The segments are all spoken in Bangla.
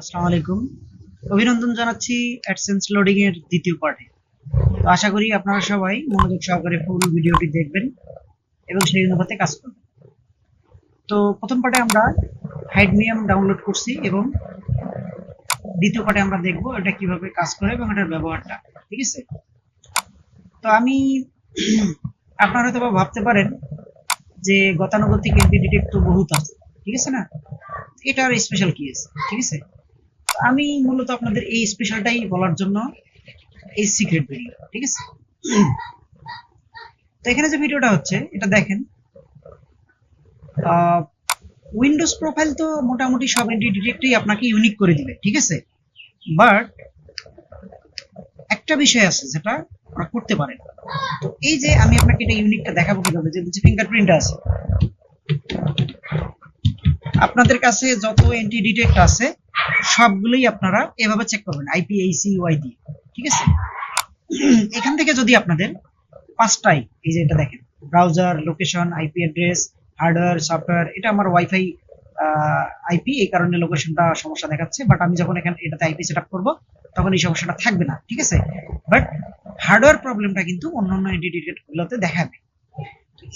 আসসালামু আলাইকুম। অভিনন্দন জানাচ্ছি অ্যাডসেন্স লোডিং এর দ্বিতীয় পার্টে। তো আশা করি আপনারা সবাই মনোযোগ সহকারে পুরো ভিডিওটি দেখবেন এবং সেই অনুপাতে কাজ করবেন। তো প্রথম পার্টে আমরা হাইডমিয়াম ডাউনলোড করছি এবং দ্বিতীয় পার্টে আমরা দেখব এটা কীভাবে কাজ করে এবং এটার ব্যবহারটা, ঠিক আছে? তো আমি আপনারা হয়তো ভাবতে পারেন যে গতানুগতিক এমপি ডিটেক্ট তো বহুত আছে, ঠিক আছে না? এটার স্পেশাল কি আছে, ঠিক আছে? আমি মূলত আপনাদের এই স্পেশালটাই বলার জন্য এই সিক্রেট ভিডিও ঠিক আছে? তো এখানে যে ভিডিওটা হচ্ছে, এটা দেখেন। উইন্ডোজ প্রোফাইল তো মোটামুটি সব এন্টি ডিটেক্টই আপনাকে ইউনিক করে দিবে, ঠিক আছে? বাট একটা বিষয় আছে যেটা আপনারা করতে পারেন। তো এই যে আমি আপনাকে এটা ইউনিকটা দেখাবো কীভাবে, যে ফিঙ্গারপ্রিন্ট আছে। আপনাদের কাছে যত এন্টি ডিটেক্ট আছে সবগুলোই আপনারা এভাবে চেক করবেন আইপিএইসি ওয়াই দিয়ে ঠিক আছে? এখান থেকে যদি আপনাদের পাঁচটাই, এই যে এটা দেখেন browser location IP address hardware software এটা আমার ওয়াইফাই আইপি এই কারণে লোকেশনটা সমস্যা দেখাচ্ছে বাট আমি যখন এখানে, এটাতে আইপি সেট আপ করব, তখন এই সমস্যাটা থাকবে না, ঠিক আছে? বাট হার্ডওয়্যার প্রবলেমটা কিন্তু অন্যান্য এন্টিটিকেট গুলোতে দেখাবে।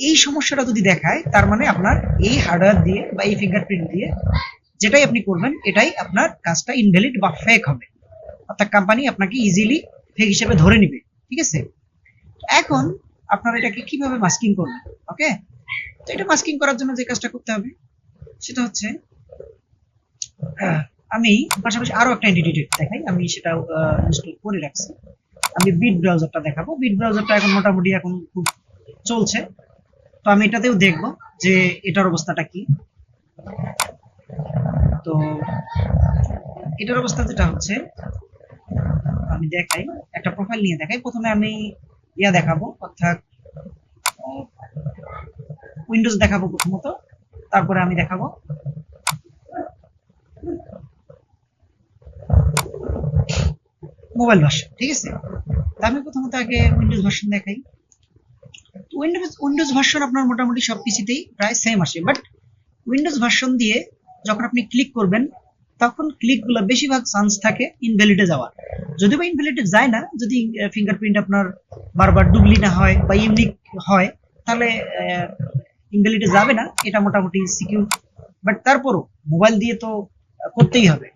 এই সমস্যাটা যদি দেখায়, তার মানে আপনার এই হার্ডওয়্যার দিয়ে বা এই ফিঙ্গারপ্রিন্ট দিয়ে যেটাই আপনি করবেন, এটাই আপনার কাজটা ইনভ্যালিড বা ফেক হবে। অর্থাৎ কোম্পানি আপনাকে ইজিলি ফেক হিসেবে ধরে নিবে, ঠিক আছে? এখন আপনারা এটাকে কীভাবে মাস্কিং করবেন ওকে তো এটা মাস্কিং করার জন্য যে কাজটা করতে হবে, সেটা হচ্ছে আমি পাশাপাশি আরও একটা এন্টিটি দেখাই, আমি সেটা ইনস্টল করে রাখছি। আমি বিট ব্রাউজারটা দেখাবো। বিট ব্রাউজারটা এখন মোটামুটি এখন খুব চলছে। তো আমি এটাতেও দেখব যে এটার অবস্থাটা কি। তো এটার অবস্থা যেটা হচ্ছে, আমি দেখাই, একটা প্রোফাইল নিয়ে দেখাই। প্রথমে আমি ইয়া দেখাবো, অর্থাৎ উইন্ডোজ দেখাবো প্রথমত, তারপরে আমি দেখাবো। মোবাইল ভার্সন ঠিক আছে? আমি প্রথমত আগে উইন্ডোজ ভার্সন দেখাই। উইন্ডোজ উইন্ডোজ ভার্সন আপনার মোটামুটি সব কিছুতেই প্রায় সেম আসে বাট উইন্ডোজ ভার্সন দিয়ে যখন আপনি ক্লিক করবেন, তখন ক্লিকগুলো বেশিরভাগ চান্স থাকে ইনভ্যালিডে যাওয়ার। যদিও বা ইনভ্যালিডে যায় না, যদি ফিঙ্গারপ্রিন্ট আপনার বারবার ডুবলি না হয় বা ইউনিক হয়, তাহলে ইনভ্যালিডে যাবে না, এটা মোটামুটি সিকিউর বাট তারপরও মোবাইল দিয়ে তো করতেই হবে।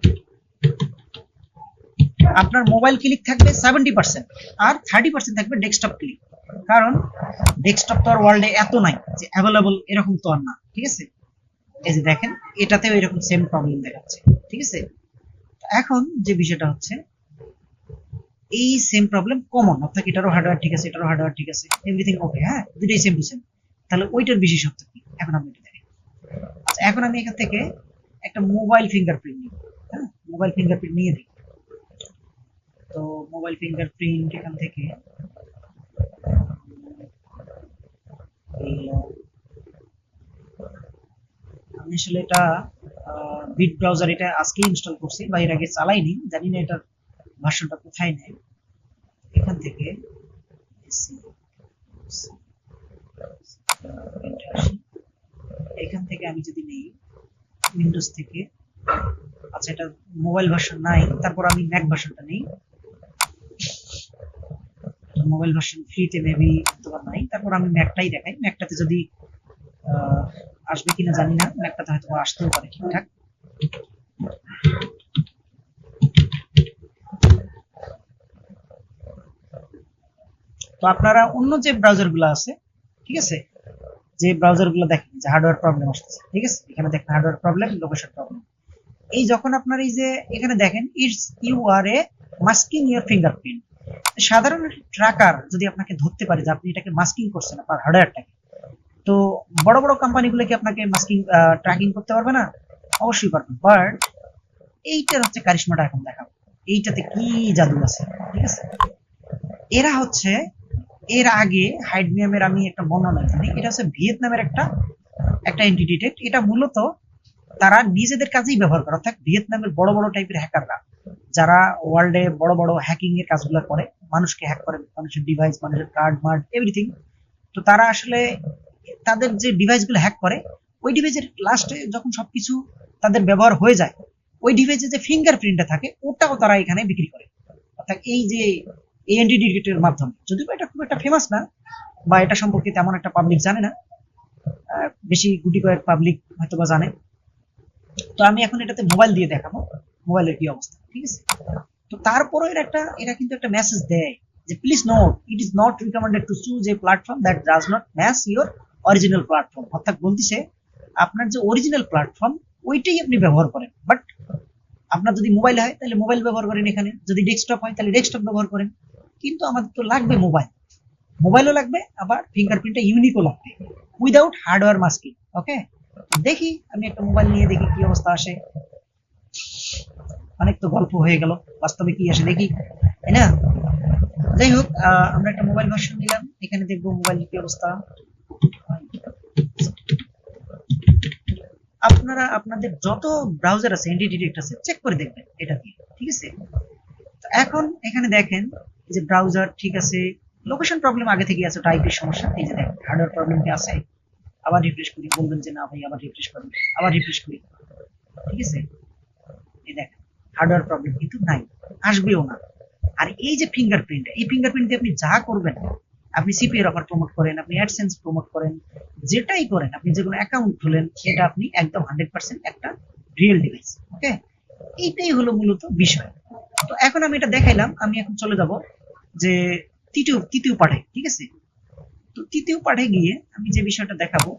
আপনার মোবাইল ক্লিক থাকবে সেভেন্টি পার্সেন্ট আর থার্টি পার্সেন্ট থাকবে ডেস্কটপ ক্লিক কারণ ডেস্কটপ তো আর ওয়ার্ল্ডে এত নাই যে অ্যাভেলেবল এরকম তো আর না, ঠিক আছে? এই যে দেখেন, এটাতেও এরকম সেম প্রবলেম দেখাচ্ছে, ঠিক আছে? এখন যে বিষয়টা হচ্ছে, এই সেম প্রবলেম কমন অর্থাৎ এটারও হার্ডওয়্যার ঠিক আছে, এটারও হার্ডওয়্যার ঠিক আছে এভরিথিং ওকে হ্যাঁ? দুটোই সেম সেম তাহলে ওইটার বিশেষত্ব কি? এখন আমি এটা দেখি আচ্ছা এখন আমি এখান থেকে একটা মোবাইল ফিঙ্গারপ্রিন্ট নিই হ্যাঁ? মোবাইল ফিঙ্গারপ্রিন্ট নিয়ে দিই তো মোবাইল ফিঙ্গারপ্রিন্ট এখান থেকে আমি আসলে এটা বিট ব্রাউজার এটা আজকে ইনস্টল করছি, বা এর আগে চালাইনি, জানি না এটার ভার্সনটা কোথায় নেয়। এখান থেকে এখান থেকে আমি যদি নেই উইন্ডোজ থেকে আচ্ছা এটা মোবাইল ভার্সন নাই, তারপর আমি ম্যাক ভার্সনটা নেই। মোবাইল ভার্সন ফ্রিতে মেবি তোমার নাই, তারপর আমি ম্যাকটাই দেখাই। ম্যাকটাতে যদি আসবে কিনা জানি না ম্যাকটাতে হয়তো বা আসতেও পারে ঠিকঠাক। তো আপনারা অন্য যে ব্রাউজারগুলো আছে, ঠিক আছে? যে ব্রাউজারগুলো দেখেন, যে হার্ডওয়্যার প্রবলেম আসছে ঠিক আছে? এখানে দেখেন হার্ডওয়্যার প্রবলেম লোকেশন প্রবলেম এই যখন আপনার এই যে এখানে দেখেন it's you are a masking your fingerprint সাধারণ ট্র্যাকার যদি আপনাকে ধরতে পারে যে আপনি এটাকে মাস্কিং করছেন আপনার হার্ডওয়্যারটাকে তো বড় বড় কোম্পানিগুলো কি আপনাকে মাস্কিং ট্র্যাকিং করতে পারবে না? অবশ্যই পারবে। বাট এইটার হচ্ছে কারিশমাটা এখন দেখাবো। এইটাতে কি জাদু আছে, ঠিক আছে? এরা হচ্ছে, এর আগে হাইডমিয়ামের আমি একটা বর্ণনা জানি এটা হচ্ছে ভিয়েতনামের একটা একটা এন্টিডিটেক্ট এটা মূলত তারা নিজেদের কাজেই ব্যবহার করে। অর্থাৎ ভিয়েতনামের বড় বড় টাইপের হ্যাকাররা, যারা ওয়ার্ল্ডে বড় বড় হ্যাকিং এর কাজগুলো করে, মানুষকে হ্যাক করে, মানুষের ডিভাইস মানুষের কার্ড মার্ড এভরিথিং তো তারা আসলে তাদের যে ডিভাইসগুলো হ্যাক করে, ওই ডিভাইসের লাস্টে যখন সবকিছু তাদের ব্যবহার হয়ে যায়, ওই ডিভাইসে যে ফিঙ্গারপ্রিন্টটা থাকে, ওটাও তারা এখানে বিক্রি করে। অর্থাৎ এই যে এএনডি ডিটেক্টরের মাধ্যমে। যদিও বা এটা খুব একটা ফেমাস না, বা এটা সম্পর্কে তেমন একটা পাবলিক জানে না বেশি গুটি কয়েক পাবলিক হয়তো বা জানে। তো আমি এখন এটাতে মোবাইল দিয়ে দেখাবো মোবাইলের কি অবস্থা, ঠিক আছে? তো তারপরে এর একটা, এরা কিন্তু একটা মেসেজ দেয় যে please note it is not recommended to choose a platform that does not match your original platform অর্থাৎ বলতেছে আপনার যে অরিজিনাল প্ল্যাটফর্ম ওইটাই আপনি ব্যবহার করেন। বাট আপনার যদি মোবাইল হয়, তাহলে মোবাইল ব্যবহার করেন এখানে। যদি ডেস্কটপ হয়, তাহলে ডেস্কটপ ব্যবহার করেন। কিন্তু আমাদের তো লাগবে মোবাইল মোবাইলও লাগবে, আবার ফিঙ্গারপ্রিন্টটা ইউনিকও লাগবে। উইদাউট হার্ডওয়্যার মাস্কিং ওকে দেখি, আমি একটা মোবাইল নিয়ে দেখি কি অবস্থা আসে। অনেক তো গল্প হয়ে গেল, বাস্তবে কি আসে দেখি। তাই না? যাই হোক আমরা একটা মোবাইল ভার্সন নিলাম। এখানে দেখব মোবাইল কি অবস্থা। আপনারা আপনাদের যত ব্রাউজার আছে এনডি ডিটেক্ট আছে চেক করে দেখবেন এটা কি, ঠিক আছে? তো এখন এখানে দেখেন যে ব্রাউজার ঠিক আছে লোকেশন প্রবলেম আগে থেকে আছে টাইপের সমস্যা। এই যে দেখেন হার্ডওয়্যার প্রবলেম কি আছে? আবার রিফ্রেশ করি, বলবেন যে না ভাই, আবার রিফ্রেশ করুন আবার রিফ্রেশ করি, ঠিক আছে? এই দেখেন হার্ডওয়্যার প্রবলেম কিন্তু নাই, আসবেও না। আর এই যে ফিঙ্গারপ্রিন্ট এই ফিঙ্গারপ্রিন্ট দিয়ে আপনি যা করবেন, আপনি সিপিএর অফার প্রমোট করেন, আপনি অ্যাডসেন্স প্রমোট করেন যেটাই করেন, আপনি যে কোনো অ্যাকাউন্ট খুলেন, সেটা আপনি একদম হান্ড্রেড পার্সেন্ট একটা রিয়েল ডিভাইস ওকে এইটাই হলো মূলত বিষয়। তো এখন আমি এটা দেখাইলাম, আমি এখন চলে যাব যে তৃতীয় তৃতীয় পাঠে, ঠিক আছে? তো তৃতীয় পাঠে গিয়ে আমি যে বিষয়টা দেখাবো